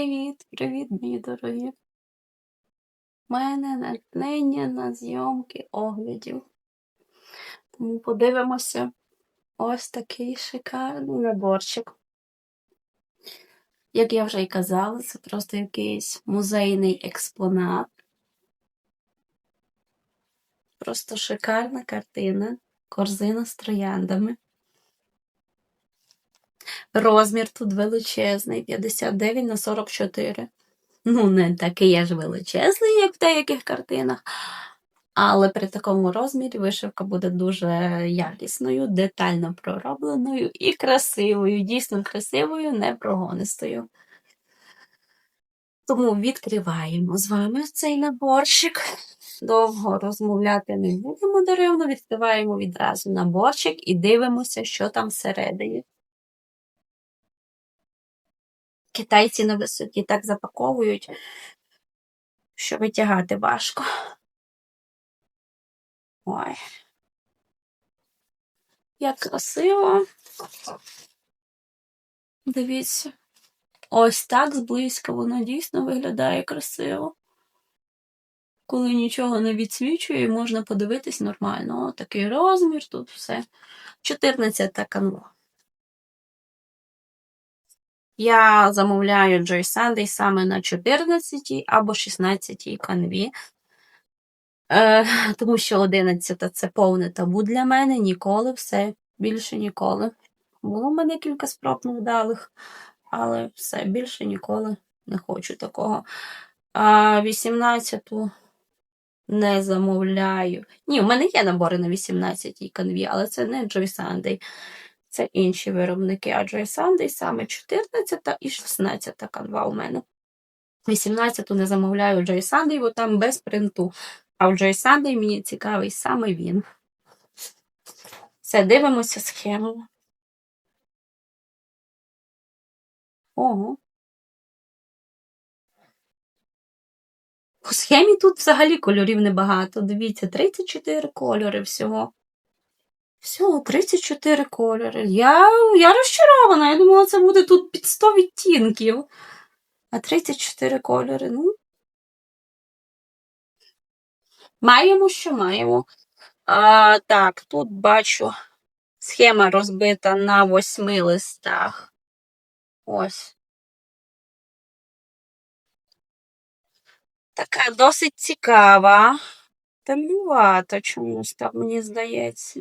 Привіт, привіт, мої дорогі. У мене натхнення на зйомки оглядів. Тому подивимося ось такий шикарний наборчик. Як я вже й казала, це просто якийсь музейний експонат. Просто шикарна картина, корзина з трояндами. Розмір тут величезний 59 на 44. Ну, не такий аж величезний, як в деяких картинах. Але при такому розмірі вишивка буде дуже якісною, детально проробленою і красивою, дійсно красивою, непрогонистою. Тому відкриваємо з вами цей наборчик. Довго розмовляти не будемо даремно, відкриваємо відразу наборчик і дивимося, що там всередині. Китайці на висоті так запаковують, що витягати важко. Ой. Як красиво. Дивіться. Ось так зблизька воно дійсно виглядає красиво. Коли нічого не відсвічує, можна подивитись нормально. О, такий розмір, тут все. 14 канва. Я замовляю Joy Sunday саме на 14 або 16 канві. Е, тому що 11 це повне табу для мене, ніколи все, більше ніколи. Було в мене кілька спроб невдалих, але все, більше ніколи не хочу такого. А 18-ту не замовляю. Ні, в мене є набори на 18-й канві, але це не Joy Sunday. Це інші виробники. А Joy Sunday саме 14 і 16 канва у мене. 18-ту не замовляю Joy Sunday, бо там без принту. А в Joy Sunday мені цікавий саме він. Все, дивимося схему. Ого. По схемі тут взагалі кольорів небагато. Дивіться, 34 кольори всього. Всього 34 кольори. Я я розчарована. Я думала, це буде тут під 100 відтінків. А 34 кольори, ну. Маємо, що маємо. А, Так, тут бачу, схема розбита на восьми листах. Ось. Така досить цікава. Темнувата чомусь так, мені здається.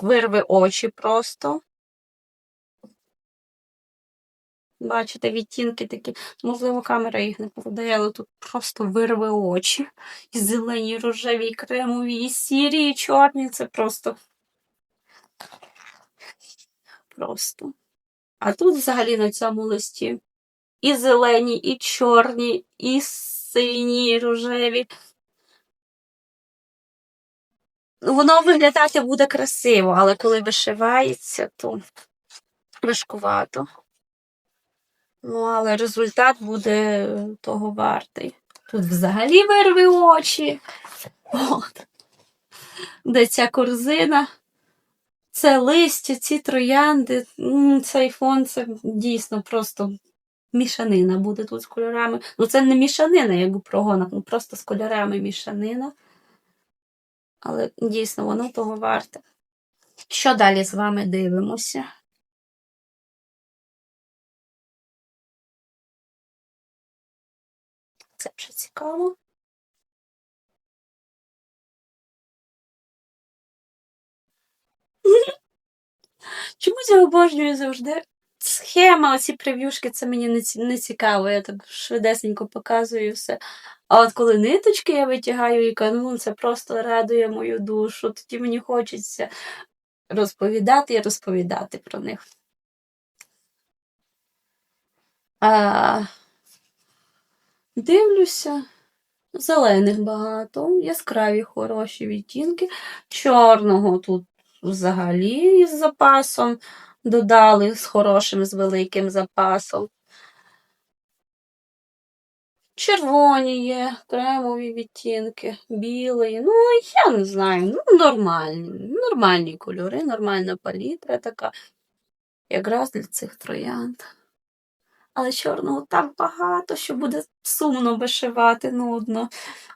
Вирви очі просто. Бачите, відтінки такі. Можливо, камера їх не передає, але тут просто вирве очі. І зелені, і рожеві, і кремові, і сірі, і чорні. Це просто. Просто. А тут взагалі на цьому листі і зелені, і чорні, і сині, і рожеві. Воно виглядати буде красиво, але коли вишивається, то важкувато. Ну, але результат буде того вартий. Тут взагалі вирви очі. От. Де ця корзина, це листя, ці троянди, цей фон це дійсно просто мішанина буде тут з кольорами. Ну, це не мішанина, як у прогонах, ну просто з кольорами мішанина. Але дійсно воно того варте. Що далі з вами дивимося? Це вже цікаво. Чомусь я обожнюю завжди схема, оці прев'юшки, це мені не, цікаво. Я так швидесенько показую все. А от коли ниточки я витягаю і канун, це просто радує мою душу. Тоді мені хочеться розповідати і розповідати про них. А, Дивлюся, зелених багато, яскраві хороші відтінки. Чорного тут взагалі із запасом додали з хорошим, з великим запасом. Червоні є, кремові відтінки, білий. Ну, я не знаю, ну, нормальні, нормальні кольори, нормальна палітра така. Якраз для цих троянд. Але чорного так багато, що буде сумно вишивати нудно.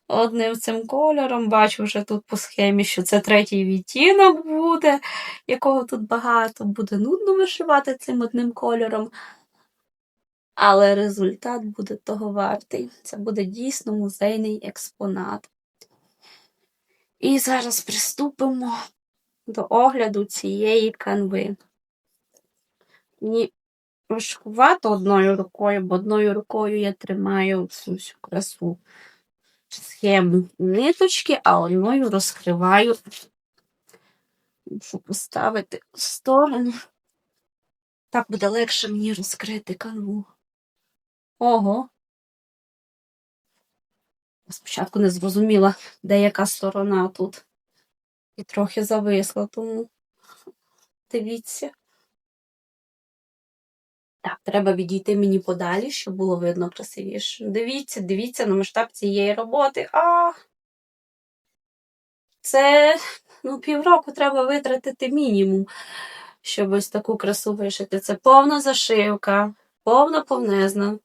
Одним цим кольором. Бачу вже тут по схемі, що це третій відтінок буде, якого тут багато. Буде нудно вишивати цим одним кольором. Але результат буде того вартий. Це буде дійсно музейний експонат. І зараз приступимо до огляду цієї канви. Мені важкувато одною рукою, бо одною рукою я тримаю цю всю красу схему ниточки, а одною розкриваю, щоб поставити в сторону. Так буде легше мені розкрити канву. Ого. Спочатку не зрозуміла, де яка сторона тут. І трохи зависла, тому дивіться. Так, треба відійти мені подалі, щоб було видно красивіше. Дивіться, дивіться на масштаб цієї роботи. А це ну, півроку треба витратити мінімум, щоб ось таку красу вишити. Це повна зашивка, повна повнезна.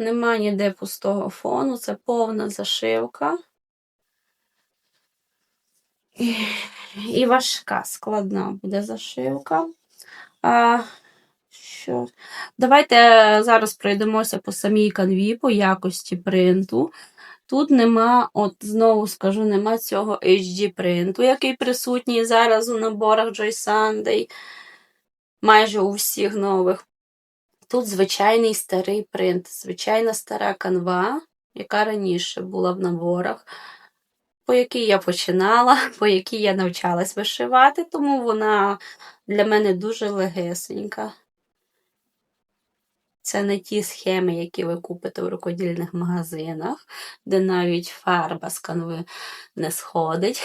Нема ніде пустого фону, це повна зашивка. І, і важка, складна буде зашивка. А, що? Давайте зараз пройдемося по самій канві, по якості принту. Тут нема, от знову скажу, нема цього HD принту, який присутній зараз у наборах Joy Sunday, майже у всіх нових. Тут звичайний старий принт, звичайна стара канва, яка раніше була в наборах, по якій я починала, по якій я навчалась вишивати, тому вона для мене дуже легесенька. Це не ті схеми, які ви купите в рукодільних магазинах, де навіть фарба з канви не сходить,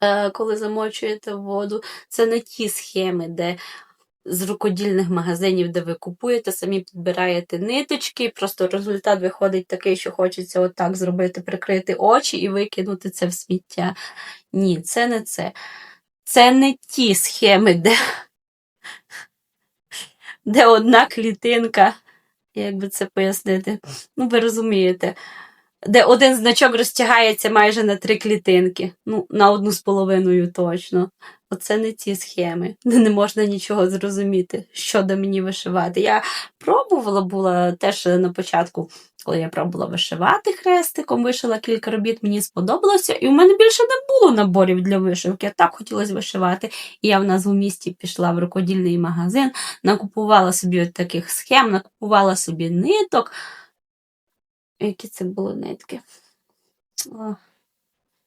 е, коли замочуєте воду. Це не ті схеми, де з рукодільних магазинів, де ви купуєте, самі підбираєте ниточки, просто результат виходить такий, що хочеться отак зробити, прикрити очі і викинути це в сміття. Ні, це не це. Це не ті схеми, де де одна клітинка, як би це пояснити, ну, ви розумієте, де один значок розтягається майже на три клітинки, ну, на одну з половиною точно. Оце не ті схеми, де не можна нічого зрозуміти, що до мені вишивати. Я пробувала була теж на початку, коли я пробувала вишивати хрестиком, вишила кілька робіт, мені сподобалося, і у мене більше не було наборів для вишивки. Я Так хотілося вишивати. І я в нас у місті пішла в рукодільний магазин, накупувала собі от таких схем, накупувала собі ниток. Які це були нитки?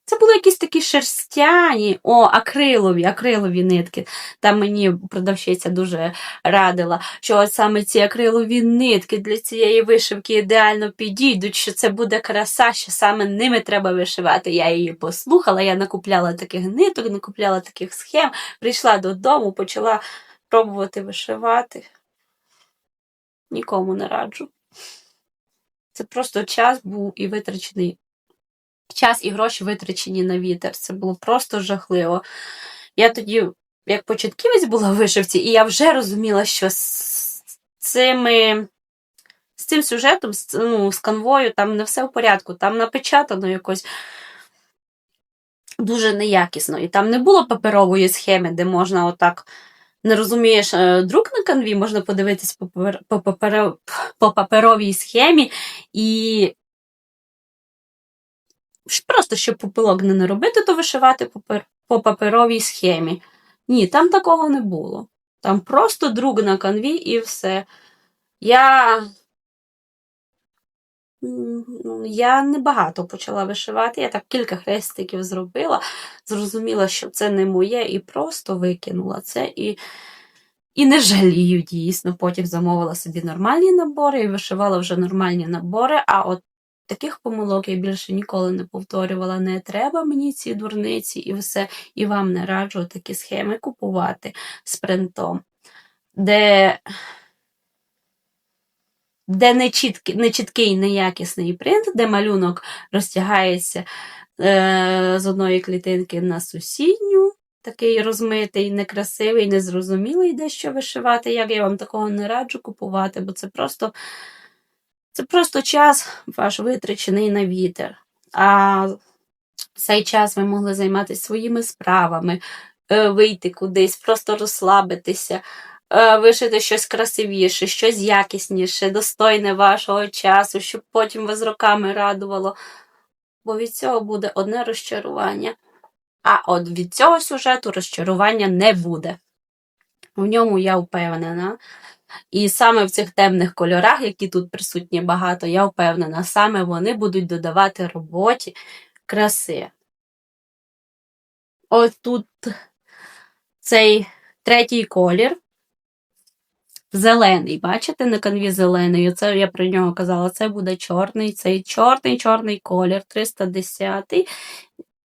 Це були якісь такі шерстяні, о, акрилові, акрилові нитки. Там мені продавщиця дуже радила, що от саме ці акрилові нитки для цієї вишивки ідеально підійдуть, що це буде краса, що саме ними треба вишивати. Я її послухала, я накупляла таких ниток, накупляла таких схем, прийшла додому, почала пробувати вишивати. Нікому не раджу. Це просто час був і витрачений час і гроші витрачені на вітер. Це було просто жахливо. Я тоді, як початківець була в вишивці, і я вже розуміла, що з цими. З цим сюжетом, з, ну, з канвою, там не все в порядку, там напечатано якось дуже неякісно. І там не було паперової схеми, де можна отак, не розумієш, е, друк на канві, можна подивитись по, по, по паперовій схемі і Просто щоб попилок не наробити, то вишивати по паперовій схемі. Ні, там такого не було. Там просто друк на канві і все. Я я небагато почала вишивати. Я так кілька хрестиків зробила, зрозуміла, що це не моє, і просто викинула це. І і не жалію, дійсно. Потім замовила собі нормальні набори і вишивала вже нормальні набори. А от Таких помилок я більше ніколи не повторювала. Не треба мені ці дурниці і все, і вам не раджу такі схеми купувати з принтом, де де не чіткий, не чіткий, неякісний принт, де малюнок розтягається е, з одної клітинки на сусідню, такий розмитий, некрасивий, незрозумілий дещо вишивати. Як я вам такого не раджу купувати, бо це просто, це просто час ваш витрачений на вітер. А цей час ви могли займатися своїми справами, е, вийти кудись, просто розслабитися, вишити щось красивіше, щось якісніше, достойне вашого часу, щоб потім вас роками радувало. Бо від цього буде одне розчарування. А от від цього сюжету розчарування не буде. В ньому я впевнена. І саме в цих темних кольорах, які тут присутні багато, я впевнена, саме вони будуть додавати роботі краси. Ось тут цей третій колір. Зелений, бачите, на канві зелений. Оце я про нього казала. Це буде чорний, цей чорний, чорний колір, 310.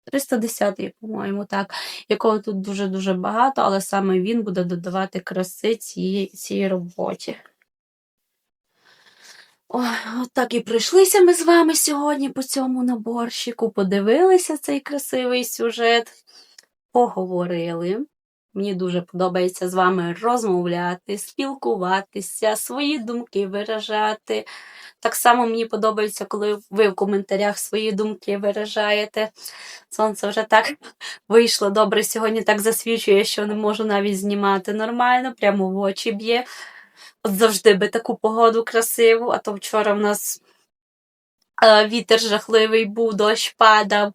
310, по-моєму, так, якого тут дуже-дуже багато, але саме він буде додавати краси цій, цій роботі. Ой, от і пройшлися ми з вами сьогодні по цьому наборщику, подивилися цей красивий сюжет, поговорили. Мені дуже подобається з вами розмовляти, спілкуватися, свої думки виражати. Так само мені подобається, коли ви в коментарях свої думки виражаєте. Сонце вже так вийшло добре. Сьогодні так засвічує, що не можу навіть знімати нормально, прямо в очі б'є. От завжди би таку погоду красиву, а то вчора в нас е, вітер жахливий був, дощ падав.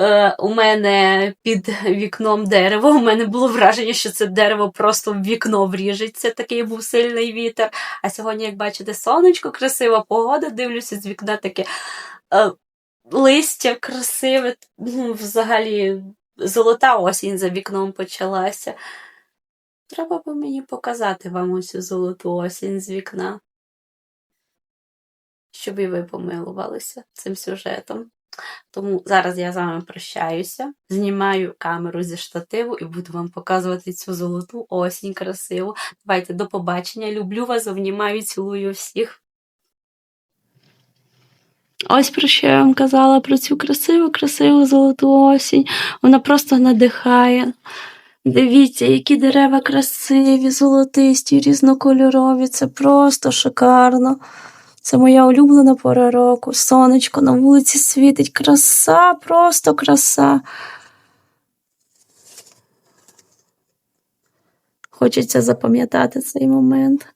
Е, у мене під вікном дерево. У мене було враження, що це дерево просто в вікно вріжеться. Такий був сильний вітер. А сьогодні, як бачите, сонечко, красива погода, дивлюся з вікна таке е, листя красиве. Ну, взагалі, золота осінь за вікном почалася. Треба би мені показати вам ось золоту осінь з вікна. Щоб і ви помилувалися цим сюжетом. Тому зараз я з вами прощаюся, знімаю камеру зі штативу і буду вам показувати цю золоту осінь красиву. Давайте до побачення. Люблю вас, обнімаю, цілую всіх. Ось про що я вам казала про цю красиву, красиву золоту осінь. Вона просто надихає. Дивіться, які дерева красиві, золотисті, різнокольорові. Це просто шикарно. Це моя улюблена пора року. Сонечко на вулиці світить. Краса, просто краса. Хочеться запам'ятати цей момент.